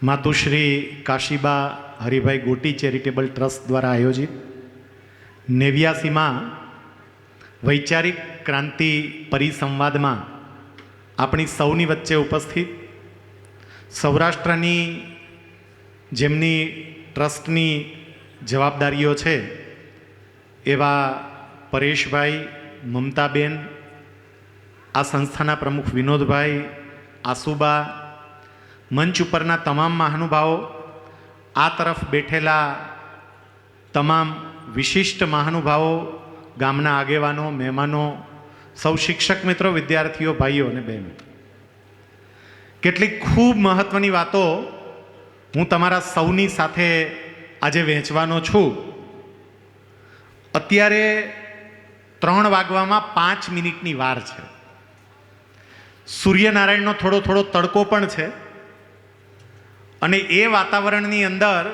માતુશ્રી Kashiba Haribhai Goti charitable trust દ્વારા આયોજિત નેવ્યાસીમાં વૈચારિક ક્રાંતિ પરિસંવાદમાં આપણી સૌની વચ્ચે ઉપસ્થિત સૌરાષ્ટ્રની જેમની ટ્રસ્ટની જવાબદારીઓ છે એવા પરેશભાઈ, મમતાબેન, આ સંસ્થાના પ્રમુખ વિનોદભાઈ, આસુબા મંચ ઉપરના તમામ મહાનુભાવો આ તરફ બેઠેલા તમામ વિશિષ્ટ મહાનુભાવો, ગામના આગેવાનો, મહેમાનો, સૌ શિક્ષક મિત્રો, વિદ્યાર્થીઓ, ભાઈઓ અને બહેનો. કેટલીક ખૂબ મહત્ત્વની વાતો હું તમારા સૌની સાથે આજે વહેંચવાનો છું. અત્યારે ત્રણ વાગવામાં પાંચ મિનિટની વાર છે. સૂર્યનારાયણનો થોડો થોડો તડકો પણ છે. અને એ વાતાવરણની અંદર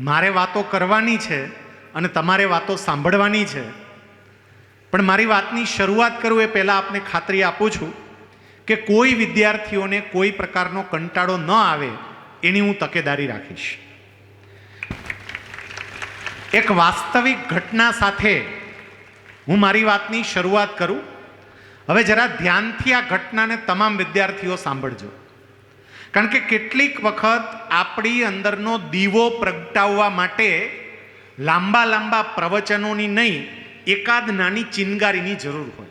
મારે વાતો કરવાની છે અને તમારે વાતો સાંભળવાની છે. પણ મારી વાતની શરૂઆત કરું એ પહેલાં આપને ખાતરી આપું છું કે કોઈ વિદ્યાર્થીઓને કોઈ પ્રકારનો કંટાળો ન આવે એની હું તકેદારી રાખીશ. એક વાસ્તવિક ઘટના સાથે હું મારી વાતની શરૂઆત કરું. હવે જરા ધ્યાનથી આ ઘટનાને તમામ વિદ્યાર્થીઓ સાંભળજો. કારણ કે કેટલીક વખત આપણી અંદરનો દીવો પ્રગટાવવા માટે લાંબા લાંબા પ્રવચનોની નહીં, એકાદ નાની ચિનગારીની જરૂર હોય.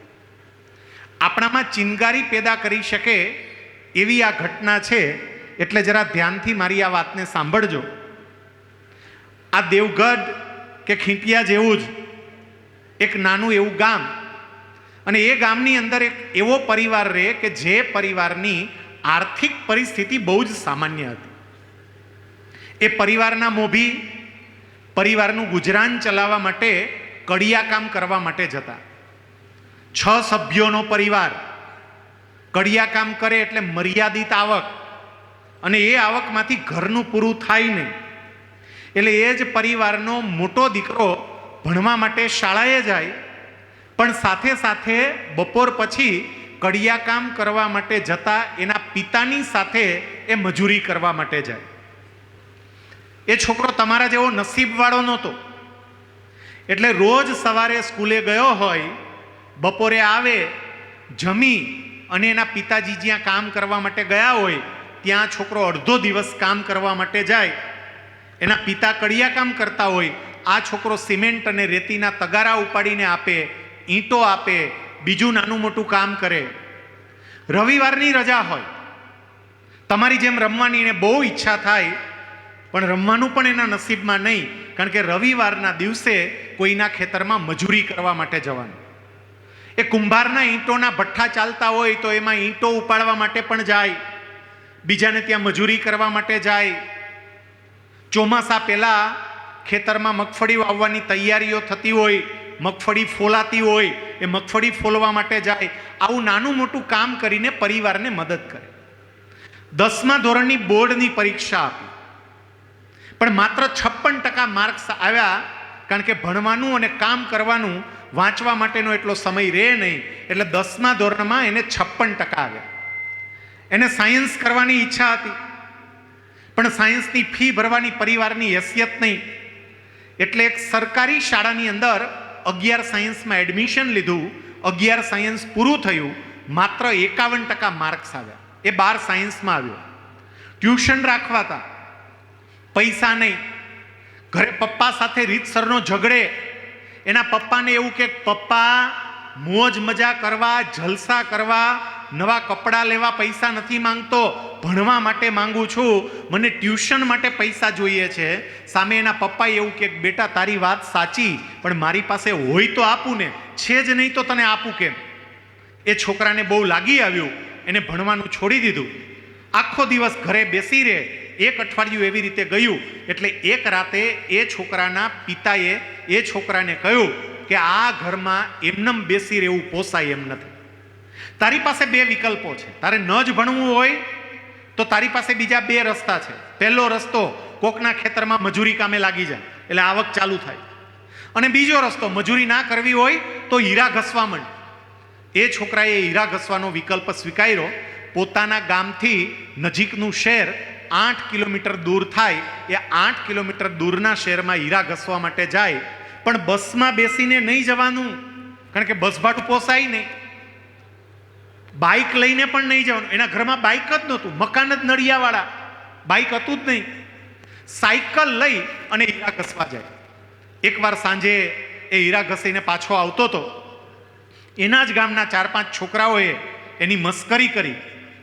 આપણામાં ચિનગારી પેદા કરી શકે એવી આ ઘટના છે, એટલે જરા ધ્યાનથી મારી આ વાતને સાંભળજો. આ દેવગઢ કે ખીંટિયા જેવું જ એક નાનું એવું ગામ. અને એ ગામની અંદર એક એવો પરિવાર રહે કે જે પરિવારની આર્થિક પરિસ્થિતિ બહુ જ સામાન્ય હતી. એ પરિવારના મોભી પરિવારનું ગુજરાન ચલાવવા માટે કડિયા કામ કરવા માટે જતા છ સભ્યોનો પરિવાર કડિયા કામ કરે એટલે મર્યાદિત આવક અને એ આવકમાંથી ઘરનું પૂરું થાય નહીં. એટલે એ જ પરિવારનો મોટો દીકરો ભણવા માટે શાળાએ જાય, પણ સાથે સાથે બપોર પછી કડિયા કામ કરવા માટે જતા એના પિતાની સાથે એ મજૂરી કરવા માટે જાય. એ છોકરો તમારા જેવો નસીબવાળો નહોતો. એટલે રોજ સવારે સ્કૂલે ગયો હોય, બપોરે આવે, જમી અને એના પિતાજી જ્યાં કામ કરવા માટે ગયા હોય, ત્યાં છોકરો અડધો દિવસ કામ કરવા માટે જાય. એના પિતા કડિયા કામ કરતા હોય, આ છોકરો સિમેન્ટ અને રેતીના તગારા ઉપાડીને આપે, ઈંટો આપે બીજું નાનું મોટું કામ કરે. રવિવારની રજા હોય. તમારી જેમ રમવાની એને બહુ ઈચ્છા થાય, પણ રમવાનું પણ એના નસીબમાં નહીં, કારણ કે રવિવારના દિવસે કોઈના ખેતરમાં મજૂરી કરવા માટે જવાનું. એ કુંભારના ઈંટોના ભઠ્ઠા ચાલતા હોય તો એમાં ઈંટો ઉપાડવા માટે પણ જાય. બીજાને ત્યાં મજૂરી કરવા માટે જાય. ચોમાસા પહેલાં ખેતરમાં મગફળી વાવવાની તૈયારીઓ થતી હોય. મગફળી ફોલાતી હોય, એ મગફળી ફોલવા માટે જાય. આવું નાનું મોટું કામ કરીને પરિવારને મદદ કરે. દસમા ધોરણની બોર્ડની પરીક્ષા આપી. પણ માત્ર છપ્પન ટકા માર્ક્સ આવ્યા, કારણ કે ભણવાનું અને કામ કરવાનું વાંચવા માટેનો એટલો સમય રહે નહીં, એટલે દસમા ધોરણમાં એને છપ્પન ટકા આવ્યા. એને સાયન્સ કરવાની ઈચ્છા હતી. પણ સાયન્સની ફી ભરવાની પરિવારની હેસિયત નહીં. એટલે એક સરકારી શાળાની અંદર અગિયાર સાયન્સમાં એડમિશન લીધું, અગિયાર સાયન્સ પૂરું થયું, માત્ર એકાવન ટકા માર્ક્સ આવ્યા. એ બાર સાયન્સમાં આવ્યો. ટ્યુશન રાખવાતા. પૈસા નહીં. ઘરે પપ્પા સાથે રીતસરનો ઝઘડે. એના પપ્પાને એવું કે, પપ્પા મોજ મજા કરવા, જલસા કરવા, નવા કપડાં લેવા પૈસા નથી માંગતો. ભણવા માટે માંગુ છું. મને ટ્યુશન માટે પૈસા જોઈએ છે. સામે એના પપ્પાએ એવું કે, બેટા, તારી વાત સાચી, પણ મારી પાસે હોય તો આપું ને. છે જ નહીં તો તને આપું કેમ? એ છોકરાને બહુ લાગી આવ્યું. એને ભણવાનું છોડી દીધું. આખો દિવસ ઘરે બેસી રહે. એક અઠવાડિયું એવી રીતે ગયું. એટલે એક રાતે એ છોકરાના પિતાએ, એ છોકરાને કહ્યું કે આ ઘરમાં એમનેમ બેસી રહેવું પોસાય એમ નથી. તારી પાસે બે વિકલ્પો છે. તારે ન જ ભણવું હોય તો તારી પાસે બીજા બે રસ્તા છે. પહેલો રસ્તો કોકના ખેતરમાં મજૂરી કામે લાગી જાય, એટલે આવક ચાલુ થાય. અને બીજો રસ્તો, મજૂરી ના કરવી હોય તો હીરા ઘસવા માંડ. એ છોકરાએ હીરા ઘસવાનો વિકલ્પ સ્વીકાર્યો. પોતાના ગામથી નજીકનું શહેર આઠ કિલોમીટર દૂર થાય. એ આઠ કિલોમીટર દૂરના શહેરમાં હીરા ઘસવા માટે જાય. પણ બસમાં બેસીને નહીં જવાનું, કારણ કે બસ ભાડું પોસાય નહીં. બાઇક લઈને પણ નહીં જવાનું. એના ઘરમાં બાઇક જ નહોતું, મકાન જ નળિયાવાળા. બાઇક હતું જ નહીં. સાયકલ લઈ અને હીરા ઘસવા જાય. એકવાર સાંજે એ હીરા ઘસીને પાછો આવતો હતો એના જ ગામના ચાર પાંચ છોકરાઓએ એની મસ્કરી કરી.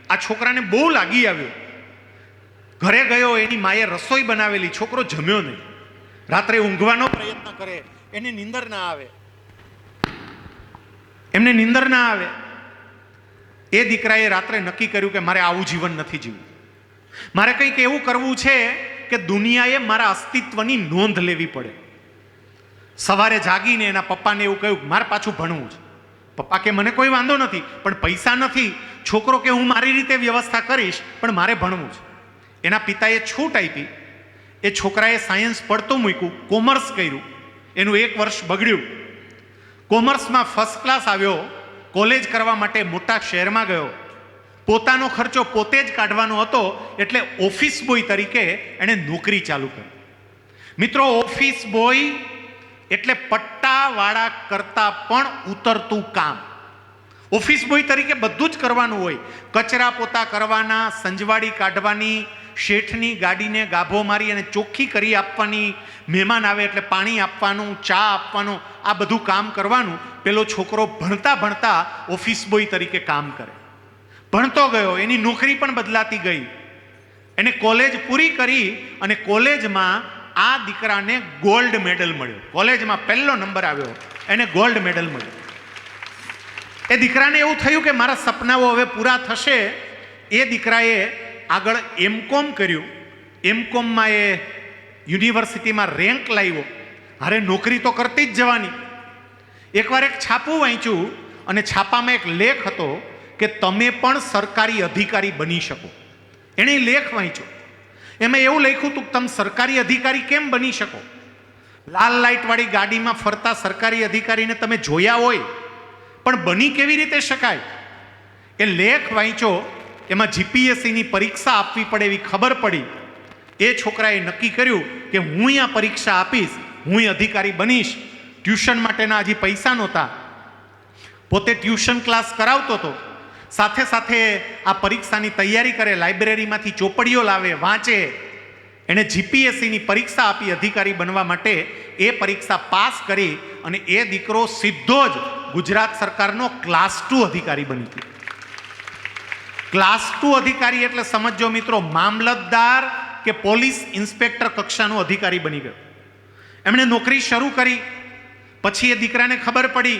આ છોકરાને બહુ લાગી આવ્યો. ઘરે ગયો, એની માએ રસોઈ બનાવેલી, છોકરો જમ્યો નહીં. રાત્રે ઊંઘવાનો પ્રયત્ન કરે, એને નિંદર ના આવે. એમને નિંદર ના આવે. એ દીકરાએ રાત્રે નક્કી કર્યું કે મારે આવું જીવન નથી જીવવું. મારે કંઈક એવું કરવું છે કે દુનિયાએ મારા અસ્તિત્વની નોંધ લેવી પડે. સવારે જાગીને એના પપ્પાને એવું કહ્યું મારે પાછું ભણવું છે. પપ્પા કે મને કોઈ વાંધો નથી, પણ પૈસા નથી. છોકરો કે હું મારી રીતે વ્યવસ્થા કરીશ, પણ મારે ભણવું છે. એના પિતાએ છૂટ આપી એ છોકરાએ સાયન્સ પડતું મૂક્યું, કોમર્સ કર્યું. એનું એક વર્ષ બગડ્યું. કોમર્સમાં ફર્સ્ટ ક્લાસ આવ્યો, કોલેજ કરવા માટે મોટા શહેરમાં ગયો. પોતાનો ખર્ચો પોતે જ કાઢવાનો હતો, એટલે ઓફિસ બોય તરીકે એણે નોકરી ચાલુ કરી. મિત્રો, ઓફિસ બોય એટલે પટ્ટાવાળા કરતાં પણ ઉતરતું કામ. ઓફિસ બોય તરીકે બધું જ કરવાનું હોય. કચરા પોતા કરવાના સંજવાડી કાઢવાની, શેઠની ગાડીને ગાભો મારી અને ચોખ્ખી કરી આપવાની, મહેમાન આવે એટલે પાણી આપવાનું, ચા આપવાનું, આ બધું કામ કરવાનું. પેલો છોકરો ભણતા ભણતા ઓફિસ બોય તરીકે કામ કરે. ભણતો ગયો, એની નોકરી પણ બદલાતી ગઈ. એને કોલેજ પૂરી કરી અને કોલેજમાં આ દીકરાને ગોલ્ડ મેડલ મળ્યો. કોલેજમાં પહેલો નંબર આવ્યો, એને ગોલ્ડ મેડલ મળ્યો. એ દીકરાને એવું થયું કે મારા સપનાઓ હવે પૂરા થશે. એ દીકરાએ આગળ એમકોમ કર્યું. એમકોમમાં એ યુનિવર્સિટીમાં રેન્ક લાવ્યો. અરે નોકરી તો કરતી જ જવાની. એકવાર એક છાપું વાંચ્યું અને છાપામાં એક લેખ હતો કે તમે પણ સરકારી અધિકારી બની શકો. એણે લેખ વાંચ્યો. એમાં એવું લખ્યું હતું કે તમે સરકારી અધિકારી કેમ બની શકો? લાલ લાઇટવાળી ગાડીમાં ફરતા સરકારી અધિકારીને તમે જોયા હોય પણ બની કેવી રીતે શકાય? એ લેખ વાંચ્યો, એમાં જીપીએસસીની પરીક્ષા આપવી પડે એવી ખબર પડી. એ છોકરાએ નક્કી કર્યું કે હું આ પરીક્ષા આપીશ, હું અધિકારી બનીશ. ટ્યુશન માટેના હજી પૈસા નહોતા. પોતે ટ્યુશન ક્લાસ કરાવતો હતો. સાથે સાથે આ પરીક્ષાની તૈયારી કરે, લાઇબ્રેરીમાંથી ચોપડીઓ લાવે, વાંચે. એણે જીપીએસસીની પરીક્ષા આપી અધિકારી બનવા માટે એ પરીક્ષા પાસ કરી અને એ દીકરો સીધો જ ગુજરાત સરકારનો ક્લાસ ટુ અધિકારી બની ગયો. ક્લાસ ટુ અધિકારી એટલે સમજો મિત્રો, મામલતદાર કે પોલીસ ઇન્સ્પેક્ટર કક્ષાનો અધિકારી બની ગયો. એમણે નોકરી શરૂ કરી. પછી એ દીકરાને ખબર પડી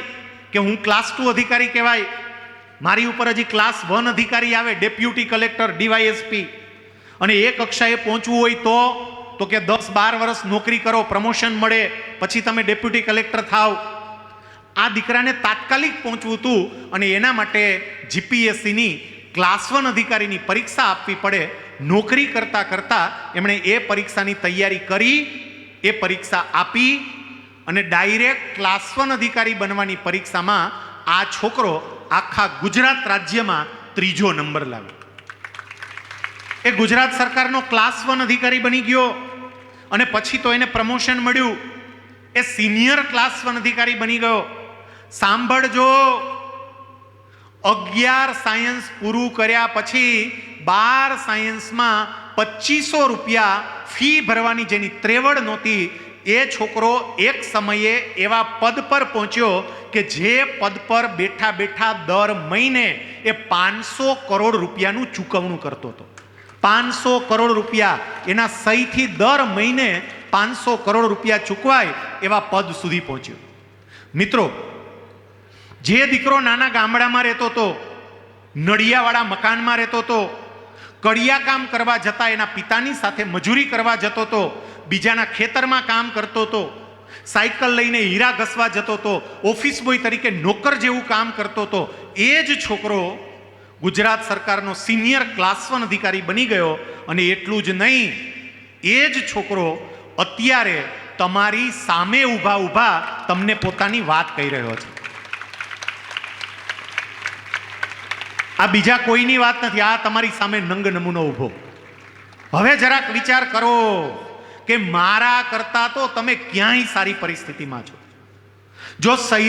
કે હું ક્લાસ ટુ અધિકારી કહેવાય. મારી ઉપર હજી ક્લાસ વન અધિકારી આવે ડેપ્યુટી કલેક્ટર ડીવાયએસપી અને એ કક્ષાએ પહોંચવું હોય તો તો કે દસ બાર વર્ષ નોકરી કરો પ્રમોશન મળે, પછી તમે ડેપ્યુટી કલેક્ટર થાવ. આ દીકરાને તાત્કાલિક પહોંચવું હતું અને એના માટે જીપીએસસીની ક્લાસ વન અધિકારીની પરીક્ષા આપવી પડે. નોકરી કરતાં કરતાં એમણે એ પરીક્ષાની તૈયારી કરી, એ પરીક્ષા આપી અને ડાયરેક્ટ ક્લાસ વન અધિકારી બનવાની પરીક્ષામાં આ છોકરો આખા ગુજરાત રાજ્યમાં ત્રીજો નંબર લાવ્યો. એ ગુજરાત સરકારનો ક્લાસ વન અધિકારી બની ગયો અને પછી તો એને પ્રમોશન મળ્યું. એ સિનિયર ક્લાસ વન અધિકારી બની ગયો. સાંભળજો. અગિયાર સાયન્સ પૂરું કર્યા પછી બાર સાયન્સમાં પચીસો રૂપિયા ફી ભરવાની જેની ત્રેવડ નહોતી, એ છોકરો એક સમયે એવા પદ પર પહોંચ્યો કે જે પદ પર બેઠા બેઠા દર મહિને એ પાંચસો કરોડ રૂપિયાનું ચૂકવણું કરતો હતો. પાંચસો કરોડ રૂપિયા, એના સહીથી દર મહિને પાંચસો કરોડ રૂપિયા ચૂકવાય એવા પદ સુધી પહોંચ્યો. મિત્રો જે દીકરો નાના ગામડામાં રહેતો હતો, નડિયાવાળા મકાનમાં રહેતો હતો, કડિયા કામ કરવા જતા એના પિતાની સાથે મજૂરી કરવા જતો હતો, બીજાના ખેતરમાં કામ કરતો હતો, સાયકલ લઈને હીરા ઘસવા જતો હતો, ઓફિસ બોય તરીકે નોકર જેવું કામ કરતો હતો, એ જ છોકરો ગુજરાત સરકારનો સિનિયર ક્લાસ વન અધિકારી બની ગયો અને એટલું જ નહીં, એ જ છોકરો અત્યારે તમારી સામે ઊભા ઊભા તમને પોતાની વાત કહી રહ્યો છે. આ બીજા કોઈની વાત નથી, આ તમારી સામે નંગ નમૂનો ઊભો હવે જરાક વિચાર કરો કે મારા કરતા તો તમે ક્યાંય સારી પરિસ્થિતિમાં છો. જો સહી